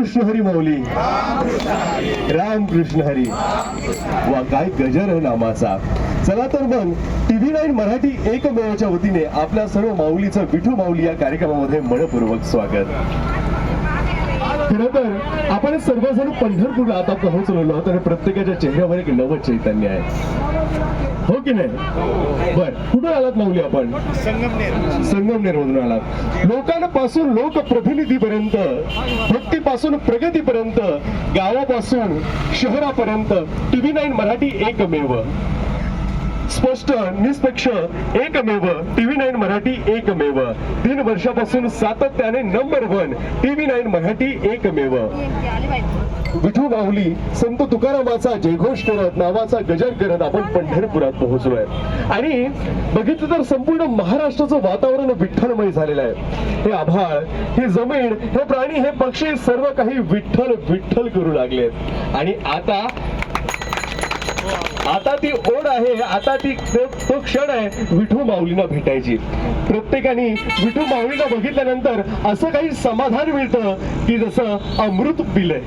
कृष्ण हरी माऊली. राम कृष्ण हरी. वा काय गजर आहे नामाचा. चला तर मग टीव्ही नाईन मराठी एकमेवाच्या वतीने आपल्या सर्व माऊलीचं विठू माऊली या कार्यक्रमामध्ये मनपूर्वक स्वागत. खरं तर आपण सर्वजण पंढरपूरला आता पोहोचलेलो आहोत आणि प्रत्येकाच्या चेहऱ्यावर एक नवं चैतन्य आहे. हो की नाही? बर कुठून आलात माऊली आपण? संगमनेर मधून आलात. लोकांपासून लोकप्रतिनिधीपर्यंत भक्तीपासून प्रगतीपर्यंत गावापासून शहरापर्यंत टीव्ही नाईन मराठी एकमेव. स्पष्ट निष्पक्ष एकमेव टीव्ही नाईन मराठी एकमेव. तीन वर्षापासून सातत्याने number one TV nine Marathi एकमेव. विठू माहुली संत तुकारामाचा जयघोष करत नावाचा गजर करत आपण पंढरपुरात पोहोचलोय. आणि बघितलं तर संपूर्ण महाराष्ट्राचं वातावरण विठ्ठलमय झालेलं आहे. हे आभाळ हे जमीन हे प्राणी हे पक्षी सर्व काही विठ्ठल विठ्ठल करू लागलेत. आणि आता आता ती ओढ आहे आता ती तो क्षण आहे विठू माऊलीला भेटायची. प्रत्येकाने विठू माऊलीला बघितल्यानंतर असं काही समाधान मिळतं की जसं अमृत पिलंय.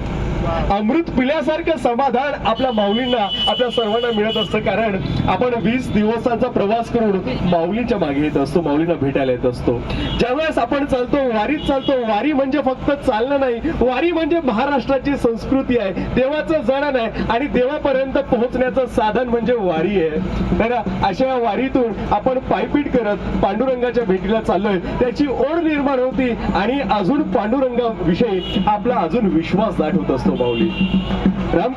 अमृत पिल्यासारखं समाधान आपल्या माऊलींना आपल्या सर्वांना मिळत असतं. कारण आपण वीस दिवसांचा प्रवास करून माऊलीच्या मागे येत असतो माऊलींना भेटायला येत असतो. ज्यावेळेस आपण चालतो वारीत चालतो वारी म्हणजे फक्त चालणं नाही. वारी म्हणजे महाराष्ट्राची संस्कृती आहे. देवाचं जणन आहे. आणि देवापर्यंत पोहोचण्याचं साधन म्हणजे वारी आहे. तर अशा वारीतून आपण पायपीट करत पांडुरंगाच्या भेटीला चाललोय. त्याची ओढ निर्माण होती आणि अजून पांडुरंगाविषयी आपला अजून विश्वास दाट होत असतो. माऊली राम